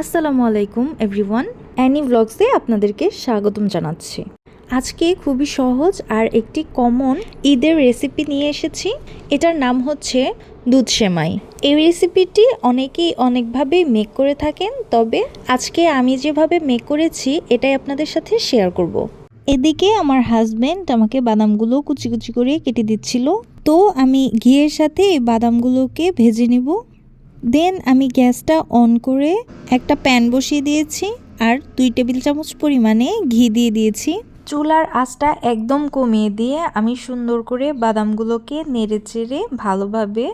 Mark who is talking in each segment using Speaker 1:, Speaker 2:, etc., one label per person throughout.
Speaker 1: আসসালামু আলাইকুম everyone Annie ব্লগসে আপনাদেরকে স্বাগতম জানাচ্ছি। আজকে খুবই সহজ আর একটি কমন ঈদের রেসিপি নিয়ে এসেছি। এটার নাম হচ্ছে দুধ সেমাই। এই রেসিপিটি অনেকেই অনেকভাবে মেক করে থাকেন, তবে আজকে আমি যেভাবে মেক করেছি, এটাই আপনাদের সাথে শেয়ার করব। এদিকে আমার হাজবেন্ড আমাকে বাদামগুলো কুচি কুচি করে কেটে দিচ্ছিল। তো আমি ঘিয়ের সাথে এই বাদামগুলোকে ভেজে নিব। দেন আমি গ্যাসটা অন করে একটা প্যান বসিয়ে দিয়েছি আর দুই টেবিল চামচ পরিমাণে ঘি দিয়ে দিয়েছি। চুলার আঁচটা একদম কমিয়ে দিয়ে আমি সুন্দর করে বাদামগুলোকে নেড়ে চেড়ে ভালোভাবে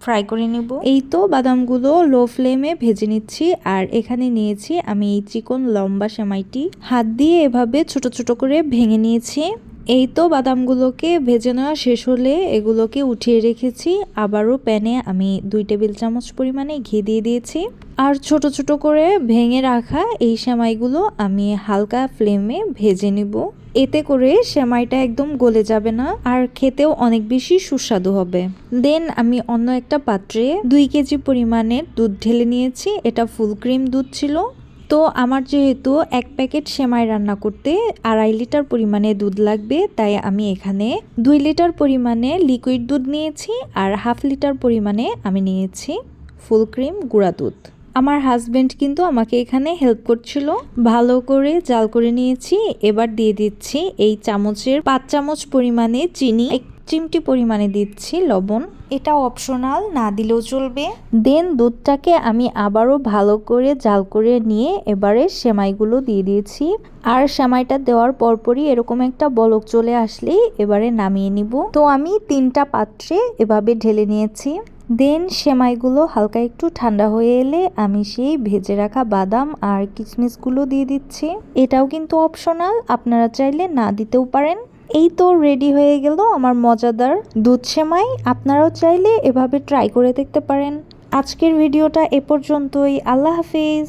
Speaker 1: ফ্রাই করে নেব। এই তো বাদামগুলো লো ফ্লেমে ভেজে নিচ্ছি আর এখানে নিয়েছি আমি এই চিকন লম্বা সেমাইটি। হাত দিয়ে এভাবে ছোট ছোট করে ভেঙে নিয়েছি। এই তো বাদামগুলোকে ভেজে নেওয়া শেষ হলে এগুলোকে উঠিয়ে রেখেছি। আবারও প্যানে আমি দুই টেবিল চামচ পরিমাণে ঘি দিয়ে দিয়েছি। আর ছোট ছোট করে ভেঙে রাখা এই সেমাইগুলো আমি হালকা ফ্লেমে ভেজে নিব। এতে করে সেমাইটা একদম গলে যাবে না আর খেতেও অনেক বেশি সুস্বাদু হবে। দেন আমি অন্য একটা পাত্রে দুই কেজি পরিমাণের দুধ ঢেলে নিয়েছি। এটা ফুল ক্রিম দুধ ছিল। তো আমার যেহেতু এক প্যাকেট সেমাই রান্না করতে আড়াই লিটার পরিমাণে দুধ লাগবে, তাই আমি এখানে দুই লিটার পরিমাণে লিকুইড দুধ নিয়েছি আর হাফ লিটার পরিমাণে আমি নিয়েছি ফুল ক্রিম গুঁড়া দুধ। আমার হাজবেন্ড কিন্তু আমাকে এখানে হেল্প করছিল। ভালো করে জাল করে নিয়েছি। এবার দিয়ে দিচ্ছি এই চামচের পাঁচ চামচ পরিমাণে চিনি চিমটি পরিমাণে দিচ্ছি লবণ। এটা অপশনাল, না দিলেও চলবে। দেন দুধটাকে আমি আবারও ভালো করে জাল করে নিয়ে এবারে সেমাইগুলো দিয়ে দিয়েছি। আর সেমাইটা দেওয়ার পরপরই এরকম একটা বলক চলে আসলেই এবারে নামিয়ে নিব। তো আমি তিনটা পাত্রে এভাবে ঢেলে নিয়েছি। দেন সেমাইগুলো হালকা একটু ঠান্ডা হয়ে এলে আমি সেই ভেজে রাখা বাদাম আর কিশমিশগুলো দিয়ে দিচ্ছি। এটাও কিন্তু অপশনাল, আপনারা চাইলে না দিতেও পারেন। এই তো রেডি হয়ে গেল আমার মজাদার দুধ সেমাই। আপনারাও চাইলে এভাবে ট্রাই করে দেখতে পারেন। আজকের ভিডিওটা এ পর্যন্তই। আল্লাহ হাফিজ।